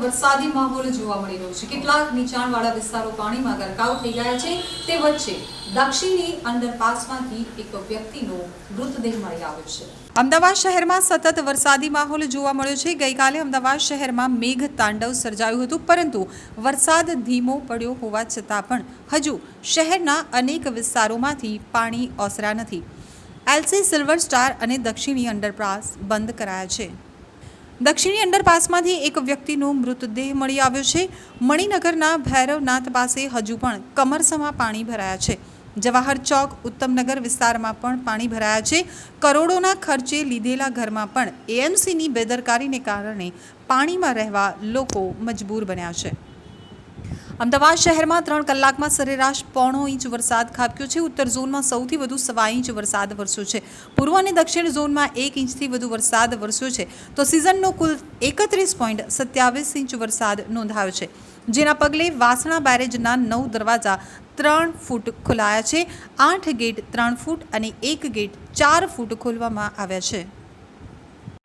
વરસાદી માહોલ જોવા મળી રહ્યો છે. કેટલાક નીચાણવાળા વિસ્તારો પાણીમાં ગરકાવ થઈ ગયા છે. તે વચ્ચે દક્ષિણી અંડરપાસમાંથી એક વ્યક્તિનો મૃતદેહ મળી આવ્યો છે. અમદાવાદ શહેરમાં સતત વરસાદી માહોલ જોવા મળ્યો છે. ગઈકાલે અમદાવાદ શહેરમાં મેઘ તાંડવ સર્જાયું હતું, પરંતુ વરસાદ ધીમો પડ્યો હોવા છતાં પણ હજુ શહેરના અનેક વિસ્તારોમાંથી પાણી ઓસરા નથી. એલસી સિલ્વર સ્ટાર અને દક્ષિણી અંડરપાસ બંધ કરાયા છે. દક્ષિણી અંડરપાસમાંથી એક વ્યક્તિનો મૃતદેહ મળી આવ્યો છે. મણિનગરના ભૈરવનાથ પાસે હજુ પણ કમરસમાં પાણી ભરાયા છે. જવાહર ચોક, ઉત્તમનગર વિસ્તારમાં પણ પાણી ભરાયા છે. કરોડોના ખર્ચે લીધેલા ઘરમાં પણ એએમસીની બેદરકારીને કારણે પાણીમાં રહેવા લોકો મજબૂર બન્યા છે. અમદાવાદ શહેરમાં ત્રણ કલાકમાં સરેરાશ પોણો ઇંચ વરસાદ ખાબક્યો છે. ઉત્તર ઝોનમાં સૌથી વધુ સવા ઇંચ વરસાદ વરસ્યો છે. પૂર્વ અને દક્ષિણ ઝોનમાં એક ઇંચથી વધુ વરસાદ વરસ્યો છે. તો સિઝનનો કુલ એકત્રીસ પોઈન્ટ સત્યાવીસ ઇંચ વરસાદ નોંધાયો છે. જેના પગલે વાસણા બેરેજના નવ દરવાજા ત્રણ ફૂટ ખોલાયા છે. આઠ ગેટ ત્રણ ફૂટ અને એક ગેટ ચાર ફૂટ ખોલવામાં આવ્યા છે.